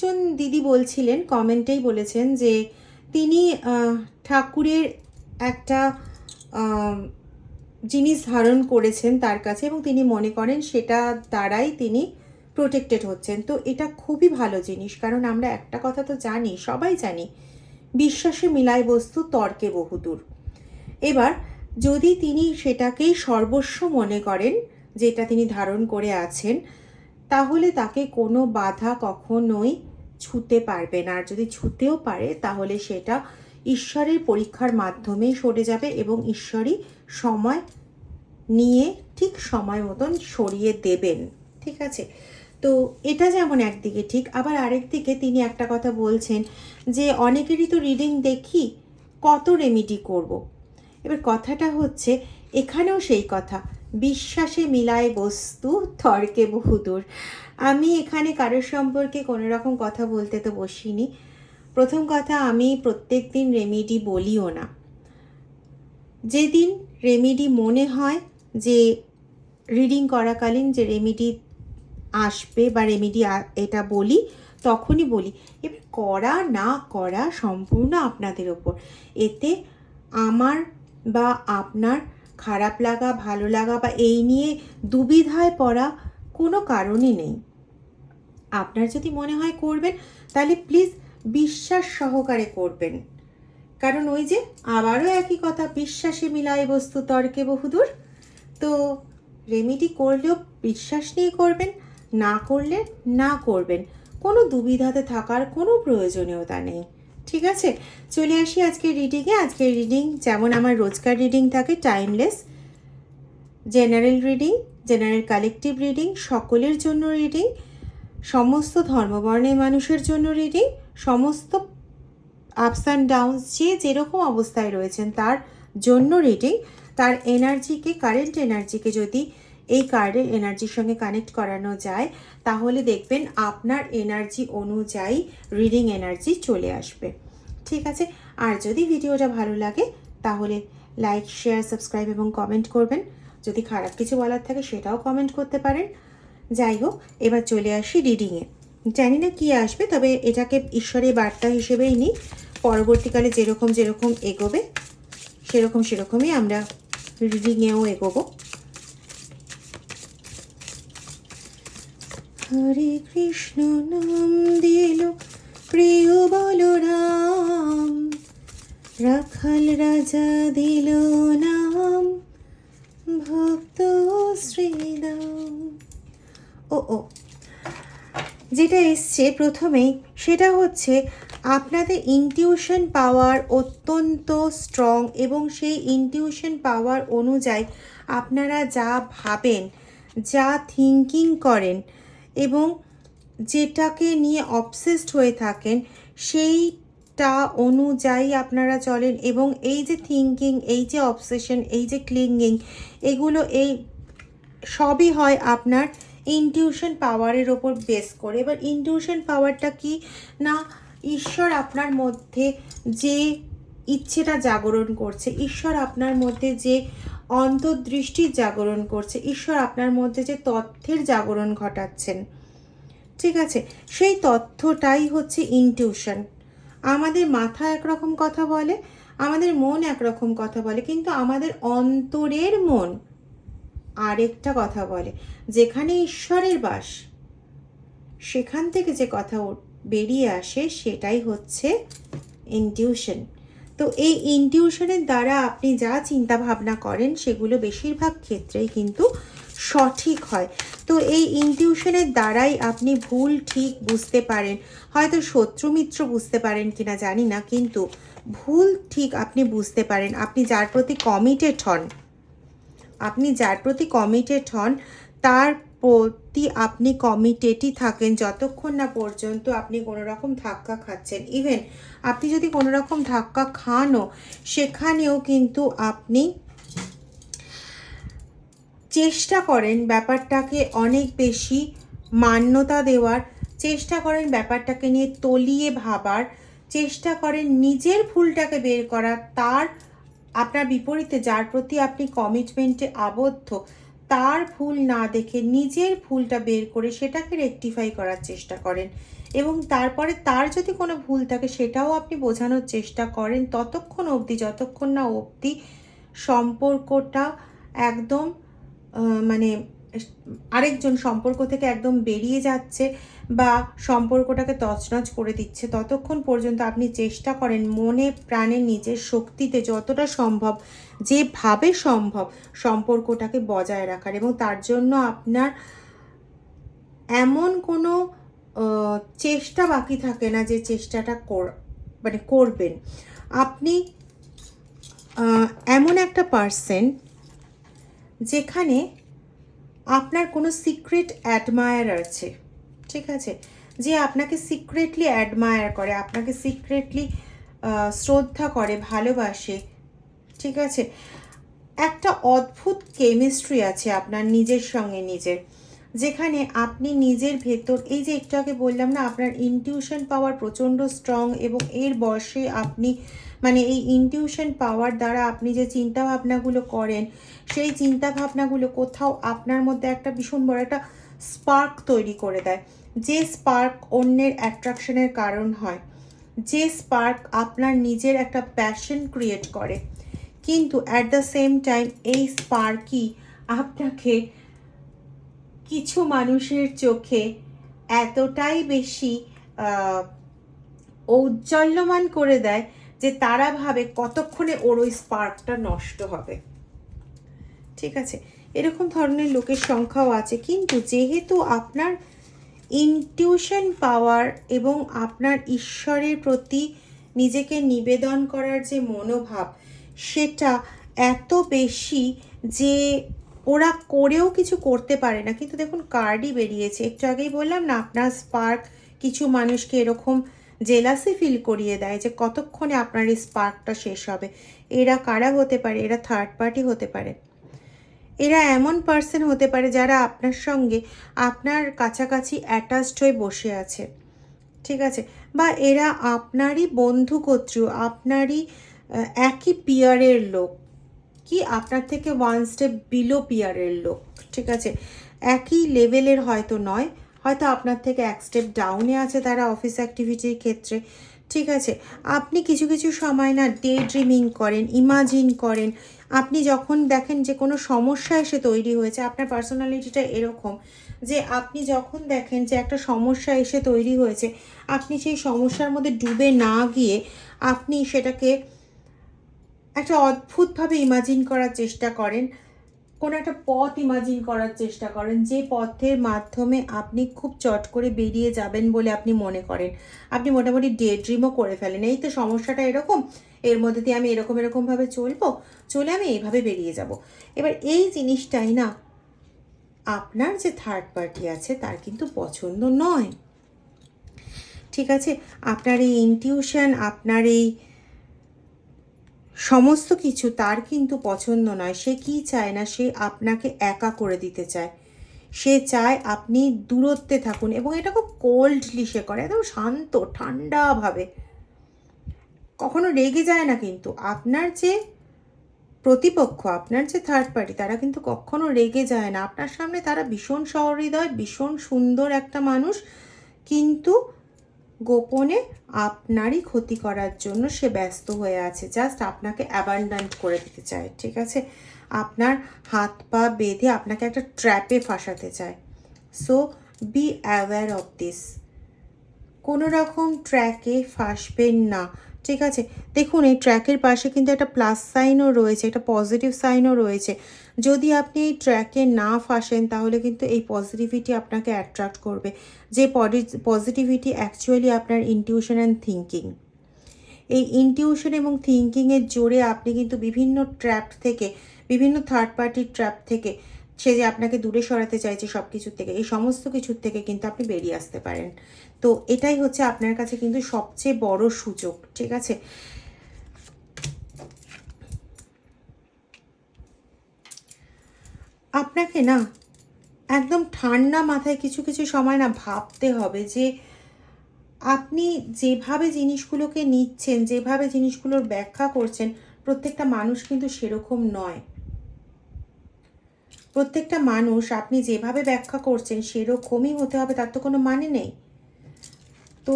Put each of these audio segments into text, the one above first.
আরেকজন দিদি বলছিলেন, কমেন্টেই বলেছেন যে তিনি ঠাকুরের একটা জিনিস ধারণ করেছেন তার কাছে এবং তিনি মনে করেন সেটা দ্বারাই তিনি প্রোটেক্টেড হচ্ছেন। তো এটা খুবই ভালো জিনিস, কারণ আমরা একটা কথা তো জানি, সবাই জানি, বিশ্বাসে মিলায় বস্তু, তর্কে বহুদূর। এবার যদি তিনি সেটাকেই সর্বস্ব মনে করেন, যেটা তিনি ধারণ করে আছেন তাহলে তাকে কোনো বাধা কখনোই ছুতে পারবে না। আর যদি ছুতেও পারে, তাহলে সেটা ঈশ্বরের পরীক্ষার মাধ্যমেই সরে যাবে এবং ঈশ্বরই সময় নিয়ে ঠিক সময় মতন সরিয়ে দেবেন। ঠিক আছে? তো এটা যেমন একদিকে ঠিক, আবার আরেকদিকে তিনি একটা কথা বলছেন যে, অনেকেরই তো রিডিং দেখি, কত রেমিডি করব। এবার কথাটা হচ্ছে, এখানেও সেই কথা। বিশ্বাসে মিলায় বস্তু, তর্কে বহুদূর। আমি এখানে কারোর সম্পর্কে কোনো রকম কথা বলতে তো বসিনি। প্রথম কথা, আমি প্রত্যেক দিন রেমিডি বলিও না। যেদিন রেমিডি মনে হয় যে, রিডিং করাকালীন যে রেমিডি আসবে বা রেমিডি এটা বলি, তখনই বলি। এবার করা না করা সম্পূর্ণ আপনাদের ওপর। এতে আমার বা আপনার খারাপ লাগা, ভালো লাগা বা এই নিয়ে দুবিধায় পড়া কোনো কারণই নেই। আপনার যদি মনে হয় করবেন, তাহলে প্লিজ বিশ্বাস সহকারে করবেন। কারণ ওই যে আবারও একই কথা, বিশ্বাসে মিলায় বস্তু তর্কে বহুদূর। তো রেমিডি করলেও বিশ্বাস নিয়ে করবেন, না করলে না করবেন, কোনো দুবিধাতে থাকার কোনো প্রয়োজনীয়তা নেই। ঠিক আছে? চলে আসি আজকের রিডিংয়ে আজকের রিডিং যেমন আমার রোজকার রিডিং থাকে timeless general reading general collective reading সকলের জন্য রিডিং সমস্ত ধর্মবর্ণের মানুষের জন্য রিডিং সমস্ত আপস অ্যান্ড ডাউনস যে যেরকম অবস্থায় রয়েছেন তার জন্য রিডিং তার এনার্জিকে কারেন্ট এনার্জিকে যদি এই কার্ডের এনার্জির সঙ্গে কানেক্ট করানো যায়, তাহলে দেখবেন আপনার এনার্জি অনুযায়ী রিডিং এনার্জি চলে আসবে। ঠিক আছে? আর যদি ভিডিওটা ভালো লাগে, তাহলে লাইক, শেয়ার, সাবস্ক্রাইব এবং কমেন্ট করবেন। যদি খারাপ কিছু বলার থাকে, সেটাও কমেন্ট করতে পারেন। যাই হোক, এবার চলে আসি রিডিংয়ে জানি না কী আসবে, তবে এটাকে ঈশ্বরের বার্তা হিসেবেই নিই। পরবর্তীকালে যেরকম যেরকম এগোবে, সেরকম সেরকমই আমরা রিডিংয়েও এগোবো। হরে কৃষ্ণ নাম দিল, প্রিয় বলরাম। রাখাল রাজা দিল নাম, ভক্ত শ্রীদাম। ও ও, যেটা এসছে প্রথমেই, সেটা হচ্ছে আপনাদের ইনটিউশন পাওয়ার অত্যন্ত স্ট্রং এবং সেই ইনটিউশন পাওয়ার অনুযায়ী আপনারা যা ভাবেন, যা থিঙ্কিং করেন এবং যেটাকে নিয়ে অবসেসড হয়ে থাকেন, সেইটা অনুযায়ী আপনারা চলেন এবং এই যে থিঙ্কিং এই যে অবসেশন এই যে ক্লিঙ্গিং এগুলো এই সবই হয় আপনার ইনটিউশন পাওয়ারের ওপর বেস করে। এবার ইনটিউশন পাওয়ারটা কি? না, ঈশ্বর আপনার মধ্যে যে ইচ্ছেটা জাগরণ করছে, ঈশ্বর আপনার মধ্যে যে অন্তর্দৃষ্টির জাগরণ করছে। ঈশ্বর আপনার মধ্যে যে তথ্যের জাগরণ ঘটাচ্ছেন। ঠিক আছে, সেই তথ্যটাই হচ্ছে ইনটিউশন আমাদের মাথা একরকম কথা বলে, আমাদের মন একরকম কথা বলে, কিন্তু আমাদের অন্তরের মন আরেকটা কথা বলে, যেখানে ঈশ্বরের বাস। সেখান থেকে যে কথা বেরিয়ে আসে, সেটাই হচ্ছে ইনটিউশন তো এই ইনটিউশনের দ্বারা আপনি যা চিন্তা ভাবনা করেন, সেগুলো বেশিরভাগ ক্ষেত্রেই কিন্তু সঠিক হয়। তো এই ইনটিউশনের দ্বারাই আপনি ভুল ঠিক বুঝতে পারেন। হয়তো শত্রু মিত্র বুঝতে পারেন কিনা জানি না, কিন্তু ভুল ঠিক আপনি বুঝতে পারেন। আপনি যার প্রতি কমিটেড হন, আপনি যার প্রতি কমিটেড হন, তার প্রতি আপনি কমিটেডই থাকেন, যতক্ষণ না পর্যন্ত আপনি কোনো রকম ধাক্কা খাচ্ছেন। ইভেন আপনি যদি কোনো রকম ধাক্কা খানও, সেখানেও কিন্তু আপনি চেষ্টা করেন ব্যাপারটাকে অনেক বেশি মান্যতা দেওয়ার, চেষ্টা করেন ব্যাপারটাকে নিয়ে তলিয়ে ভাবার, চেষ্টা করেন নিজের ভুলটাকে বের করার তার আপনার বিপরীতে যার প্রতি আপনি কমিটমেন্টে আবদ্ধ তার ভুল না দেখে নিজের ভুলটা বের করে সেটাকে রেকটিফাই করার চেষ্টা করেন। এবং তারপরে তার যদি কোনো ভুল থাকে সেটাও আপনি বোঝানোর চেষ্টা করেন। ততক্ষণ অবধি, যতক্ষণ না অবধি সম্পর্কটা একদম মানে আরেকজন সম্পর্ক থেকে একদম বেরিয়ে যাচ্ছে বা সম্পর্কটাকে তছনছ করে দিচ্ছে। ততক্ষণ পর্যন্ত আপনি চেষ্টা করেন মনে প্রাণে নিজের শক্তিতে যতটা সম্ভব, যেভাবে সম্ভব সম্পর্কটাকে বজায় রাখার এবং তার জন্য আপনার এমন কোনো চেষ্টা বাকি থাকে না যে চেষ্টাটা কর মানে করবেন। আপনি এমন একটা পার্সন যেখানে আপনার কোনো সিক্রেট অ্যাডমায়ার আছে, ঠিক আছে? যে আপনাকে সিক্রেটলি অ্যাডমায়ার করে, আপনাকে সিক্রেটলি শ্রদ্ধা করে, ভালোবাসে, ঠিক আছে? একটা অদ্ভুত কেমিস্ট্রি আছে আপনার নিজের সঙ্গে নিজের, যেখানে আপনি নিজের ভেতর, এই যে একটু আগে বললাম না, আপনার ইনটিউশন পাওয়ার প্রচণ্ড স্ট্রং এবং এর বয়সে আপনি মানে এই ইনটিউশন পাওয়ার দ্বারা আপনি যে চিন্তা ভাবনাগুলো করেন, সেই চিন্তা ভাবনাগুলো কোথাও আপনার মধ্যে একটা ভীষণ বড় একটা স্পার্ক তৈরি করে দেয়। যে স্পার্ক অন্যের অ্যাট্রাকশনের কারণ হয়, যে স্পার্ক আপনার নিজের একটা প্যাশন ক্রিয়েট করে। কিন্তু অ্যাট দ্য সেম টাইম এই স্পার্কই আপনাকে কিছু মানুষের চোখে এতটাই বেশি ঔজ্জ্বল্যমান করে দেয় যে তারা ভাবে কতক্ষণে ওর ওই স্পার্কটা নষ্ট হবে। ঠিক আছে? এরকম ধরনের লোকের সংখ্যাও আছে। কিন্তু যেহেতু আপনার ইনটিউশন পাওয়ার এবং আপনার ঈশ্বরের প্রতি নিজেকে নিবেদন করার যে মনোভাব, সেটা এত বেশি যে ওরা করেও কিছু করতে পারে না। কিন্তু দেখুন, কার্ডই বেরিয়েছে। একটু আগেই বললাম না, আপনার স্পার্ক কিছু মানুষকে এরকম জেলাসি ফিল করিয়ে দেয় যে কতক্ষণে আপনার এই স্পার্কটা শেষ হবে। এরা কারা হতে পারে? এরা থার্ড পার্টি হতে পারে। এরা এমন পার্সন হতে পারে যারা আপনার সঙ্গে আপনার কাছাকাছি অ্যাটাচড হয়ে বসে আছে। ঠিক আছে? বা এরা আপনারই বন্ধু কর্তৃ, আপনারই একই পিয়ারের লোক। কি? আপনার থেকে ওয়ান স্টেপ বিলো পিয়ারের লোক। ঠিক আছে? একই লেভেলের হয়তো নয় হয়তো আপনার থেকে এক স্টেপ ডাউনে আছে তারা অফিস অ্যাক্টিভিটির ক্ষেত্রে। ঠিক আছে, আপনি কিছু কিছু সময় না ডে ড্রিমিং করেন ইমাজিন করেন। আপনি যখন দেখেন যে কোনো সমস্যা এসে তৈরি হয়েছে, আপনার পার্সোনালিটিটা এরকম যে আপনি যখন দেখেন যে একটা সমস্যা এসে তৈরি হয়েছে, আপনি সেই সমস্যার মধ্যে ডুবে না গিয়ে আপনি সেটাকে একটা অদ্ভুতভাবে ইমাজিন করার চেষ্টা করেন। কোনো একটা পথ ইমাজিন করার চেষ্টা করেন, যে পথের মাধ্যমে আপনি খুব চট করে বেরিয়ে যাবেন বলে আপনি মনে করেন। আপনি মোটামুটি ডে ড্রিমও করে ফেলেন। এই তো সমস্যাটা এরকম, এর মধ্যে দিয়ে আমি এরকম এরকমভাবে চলবো, চলে আমি এইভাবে বেরিয়ে যাব। এবার এই জিনিসটাই না, আপনার যে থার্ড পার্টি আছে তার কিন্তু পছন্দ নয়। ঠিক আছে? আপনার এই ইনটিউশন আপনার এই সমস্ত কিছু তার কিন্তু পছন্দ নয়। সে কি চায় না সে আপনাকে একা করে দিতে চায়। সে চায় আপনি দূরত্বে থাকুন এবং এটা খুব কোল্ডলি সে করে, একদম শান্ত ঠান্ডাভাবে কখনো রেগে যায় না কিন্তু। আপনার যে প্রতিপক্ষ, আপনার যে থার্ড পার্টি তারা কিন্তু কখনো রেগে যায় না। আপনার সামনে তারা ভীষণ সহৃদয়, ভীষণ সুন্দর একটা মানুষ, কিন্তু গোপনে আপনারই ক্ষতি করার জন্য সে ব্যস্ত হয়ে আছে। জাস্ট আপনাকে অ্যাবান্ডান্ট করে দিতে চায়, ঠিক আছে? আপনার হাত পা বেঁধে আপনাকে একটা ট্র্যাপে ফাঁসাতে চায়। So be aware of this কোনো রকম ট্র্যাকে ফাঁসবেন না। ঠিক আছে? দেখুন, এই ট্র্যাকের পাশে কিন্তু একটা প্লাস সাইনও রয়েছে, একটা পজিটিভ সাইনও রয়েছে। যদি আপনি এই ট্র্যাকে না ফাঁসেন, তাহলে কিন্তু এই পজিটিভিটি আপনাকে অ্যাট্রাক্ট করবে। যে পজিটিভিটি অ্যাকচুয়ালি আপনার ইনটিউশন অ্যান্ড থিঙ্কিং এই ইনটিউশন এবং থিঙ্কিংয়ের জোরে আপনি কিন্তু বিভিন্ন ট্র্যাপ থেকে, বিভিন্ন থার্ড পার্টির ট্র্যাপ থেকে সে যে আপনাকে দূরে সরাতে চাইছে সব কিছুর থেকে, এই সমস্ত কিছুর থেকে কিন্তু আপনি বেরিয়ে আসতে পারেন। তো এটাই হচ্ছে আপনার কাছে কিন্তু সবচেয়ে বড় সুযোগ, ঠিক আছে? আপনাকে না একদম ঠান্ডা মাথায় কিছু কিছু সময় না ভাবতে হবে যে আপনি যেভাবে জিনিসগুলোকে নিচ্ছেন, যেভাবে জিনিসগুলোর ব্যাখ্যা করছেন, প্রত্যেকটা মানুষ কিন্তু সেরকম নয়। প্রত্যেকটা মানুষ আপনি যেভাবে ব্যাখ্যা করছেন সেরকমই হতে হবে, তার তো কোনো মানে নেই। তো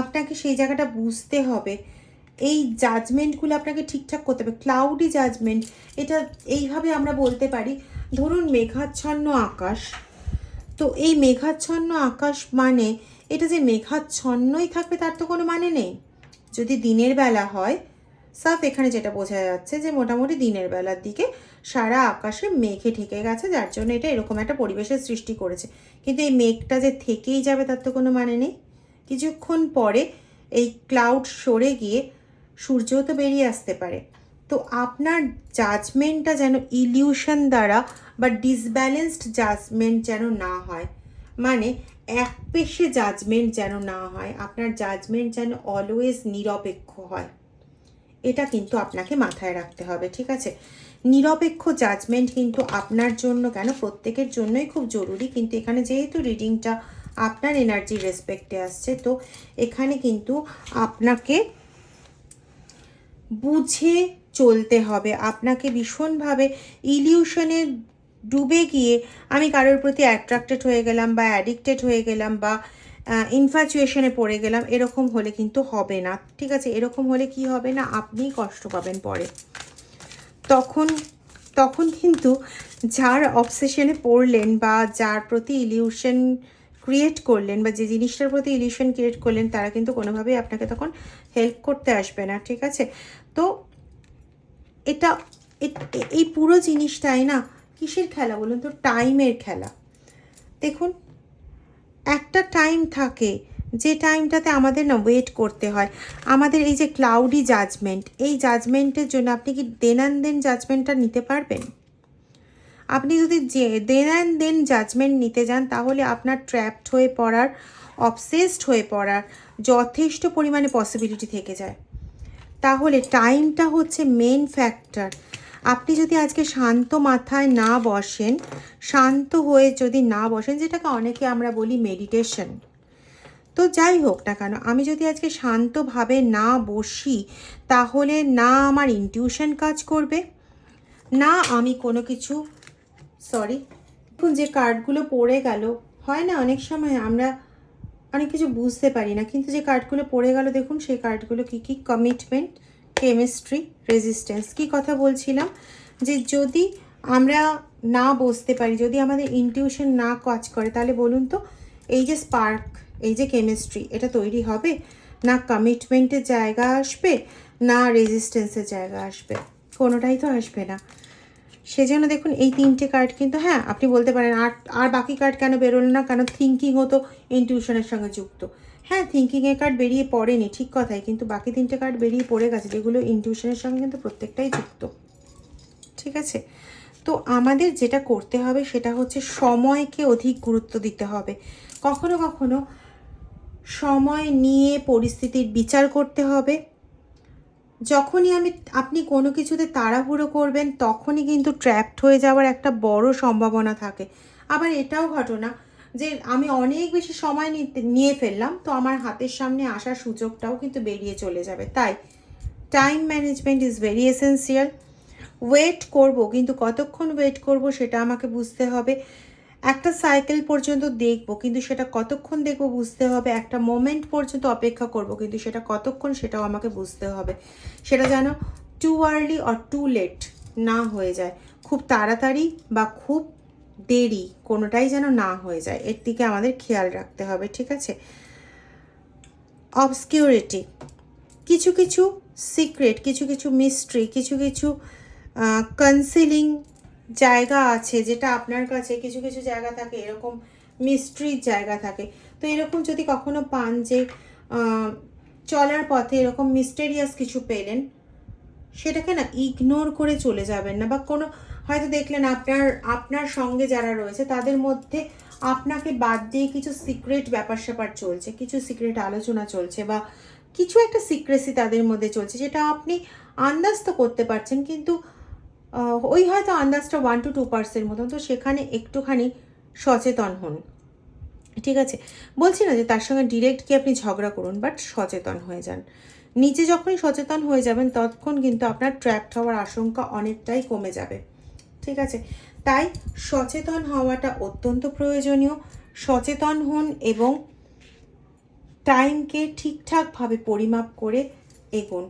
আপনাকে সেই জায়গাটা বুঝতে হবে। এই জাজমেন্টগুলো আপনাকে ঠিকঠাক করতে হবে ক্লাউডি জাজমেন্ট এটা এইভাবে আমরা বলতে পারি। ধরুন মেঘাচ্ছন্ন আকাশ, তো এই মেঘাচ্ছন্ন আকাশ মানে এটা যে মেঘাচ্ছন্নই থাকবে তার তো কোনো মানে নেই। যদি দিনের বেলা হয় সাফ এখানে যেটা বোঝা যাচ্ছে যে মোটামুটি দিনের বেলার দিকে সারা আকাশে মেঘে ঢেকে গেছে, যার জন্য এটা এরকম একটা পরিবেশের সৃষ্টি করেছে। কিন্তু এই মেঘটা যে থেকেই যাবে তার তো কোনো মানে নেই। কিছুক্ষণ পরে এই ক্লাউড সরে গিয়ে সূর্যও তো বেরিয়ে আসতে পারে। তো আপনার জাজমেন্টটা যেন ইলিউশন দ্বারা বা ডিসব্যালেন্সড জাজমেন্ট যেন না হয় মানে এক পেশে জাজমেন্ট যেন না হয়, আপনার জাজমেন্ট যেন অলওয়েজ নিরপেক্ষ হয়। এটা কিন্তু আপনাকে মাথায় রাখতে হবে, ঠিক আছে? নিরপেক্ষ জাজমেন্ট কিন্তু আপনার জন্য কেন? প্রত্যেকের জন্যই খুব জরুরি, কিন্তু এখানে যেহেতু রিডিংটা আপনার এনার্জি রেসপেক্টে আসছে, তো এখানে কিন্তু আপনাকে বুঝে চলতে হবে। আপনাকে ভীষণভাবে ইলিউশনে ডুবে গিয়ে আমি কারোর প্রতি অ্যাট্রাক্টেড হয়ে গেলাম বা অ্যাডিক্টেড হয়ে গেলাম বা ইনফ্যাচুয়েশনে পড়ে গেলাম, এরকম হলে কিন্তু হবে না। ঠিক আছে? এরকম হলে কি হবে না? আপনিই কষ্ট পাবেন পরে। তখন তখন কিন্তু যার অবসেশনে পড়লেন বা যার প্রতি ইলিউশন ক্রিয়েট করলেন বা যে জিনিসটার প্রতি ইলিউশন ক্রিয়েট করলেন, তারা কিন্তু কোনোভাবেই আপনাকে তখন হেল্প করতে আসবে না। ঠিক আছে? তো এটা এই পুরো জিনিসটাই না কিসের খেলা বলুন তো? টাইমের খেলা। দেখুন একটা টাইম থাকে, যে টাইমটাতে আমাদের না ওয়েট করতে হয়। আমাদের এই যে ক্লাউডি জাজমেন্ট এই জাজমেন্টের জন্য আপনি কি দেন অ্যান্ড দেন জাজমেন্টটা নিতে পারবেন? আপনি যদি যে দেন অ্যান্ড দেন জাজমেন্ট নিতে যান, তাহলে আপনার ট্র্যাপড হয়ে পড়ার অবসেসড হয়ে পড়ার যথেষ্ট পরিমাণে পসিবিলিটি থেকে যায়। তাহলে টাইমটা হচ্ছে মেন ফ্যাক্টর আপনি যদি আজকে শান্ত মাথায় না বসেন, শান্ত হয়ে যদি না বসেন, যেটাকে অনেকে আমরা বলি মেডিটেশন তো যাই হোক না কেন, আমি যদি আজকে শান্তভাবে না বসি, তাহলে না আমার ইনটিউশন কাজ করবে, না আমি কোনো কিছু সরি দেখুন যে কার্ডগুলো পড়ে গেল, হয় না, অনেক সময় আমরা অনেক কিছু বুঝতে পারি না, কিন্তু যে কার্ডগুলো পড়ে গেল, দেখুন সেই কার্ডগুলো কী কী কমিটমেন্ট কেমিস্ট্রি রেজিস্ট্যান্স কী কথা বলছিলাম? যে যদি আমরা না বসতে পারি, যদি আমাদের ইনটিউশন না কাজ করে, তাহলে বলুন তো, এই যে স্পার্ক এই যে কেমিস্ট্রি এটা তৈরি হবে? না কমিটমেন্টের জায়গা আসবে, না রেজিস্ট্যান্সের জায়গা আসবে? কোনোটাই তো আসবে না। সেজন্য দেখুন, এই তিনটে কার্ড কিন্তু হ্যাঁ আপনি বলতে পারেন, আর আর বাকি কার্ড কেন বেরোলো না? কেন থিঙ্কিংও তো ইনটিউশনের সঙ্গে যুক্ত। হ্যাঁ থিঙ্কিংয়ের কার্ড বেরিয়ে পড়েনি, ঠিক কথাই, কিন্তু বাকি তিনটে কার্ড বেরিয়ে পড়ে গেছে, যেগুলো ইনটিউশনের সঙ্গে কিন্তু প্রত্যেকটাই যুক্ত। ঠিক আছে? তো আমাদের যেটা করতে হবে, সেটা হচ্ছে সময়কে অধিক গুরুত্ব দিতে হবে। কখনো কখনো সময় নিয়ে পরিস্থিতির বিচার করতে হবে। যখনই আমি, আপনি কোনো কিছুতে তাড়াহুড়ো করবেন, তখনই কিন্তু ট্র্যাপড হয়ে যাওয়ার একটা বড় সম্ভাবনা থাকে। আবার এটাও ঘটনা যে আমি অনেক বেশি সময় নিতে, নিয়ে ফেললাম, তো আমার হাতের সামনে আসার সুযোগটাও কিন্তু বেরিয়ে চলে যাবে। তাই time management is very essential wait করব, কিন্তু কতক্ষণ ওয়েট করব সেটা আমাকে বুঝতে হবে। একটা সাইকেল পর্যন্ত দেখব, কিন্তু সেটা কতক্ষণ দেখব বুঝতে হবে। একটা মোমেন্ট পর্যন্ত অপেক্ষা করব, কিন্তু সেটা কতক্ষণ সেটাও আমাকে বুঝতে হবে। সেটা যেন too early or too late না হয়ে যায়। খুব তাড়াতাড়ি বা খুব দেরি, কোনোটাই যেন না হয়ে যায়। এর দিকে আমাদের খেয়াল রাখতে হবে, ঠিক আছে? অবসকিউরিটি কিছু কিছু সিক্রেট কিছু কিছু মিস্ট্রি কিছু কিছু কনসিলিং জায়গা আছে যেটা আপনার কাছে, কিছু কিছু জায়গা থাকে, এরকম মিস্ট্রির জায়গা থাকে। তো এরকম যদি কখনো পান যে চলার পথে এরকম মিস্টেরিয়াস কিছু পেলেন, সেটাকে না ইগনোর করে চলে যাবেন না বা কোনো হয়তো দেখলেন আপনার আপনার সঙ্গে যারা রয়েছে, তাদের মধ্যে আপনাকে বাদ দিয়ে কিছু সিক্রেট ব্যাপার স্যাপার চলছে, কিছু সিক্রেট আলোচনা চলছে বা কিছু একটা সিক্রেসি তাদের মধ্যে চলছে, যেটা আপনি আন্দাজ তো করতে পারছেন, কিন্তু ওই হয়তো আন্দাজটা ওয়ান টু টু পার্সেন্ট মতন, তো সেখানে একটুখানি সচেতন হন। ঠিক আছে? বলছি না যে তার সঙ্গে ডিরেক্ট কি আপনি ঝগড়া করুন বাট সচেতন হয়ে যান। নিজে যখনই সচেতন হয়ে যাবেন, ততক্ষণ কিন্তু আপনার ট্র্যাপড হওয়ার আশঙ্কা অনেকটাই কমে যাবে। ঠিক আছে। তাই সচেতন হওয়াটা অত্যন্ত প্রয়োজনীয়। সচেতন হন এবং টাইমকে ঠিকঠাকভাবে পরিমাপ করে এগোন।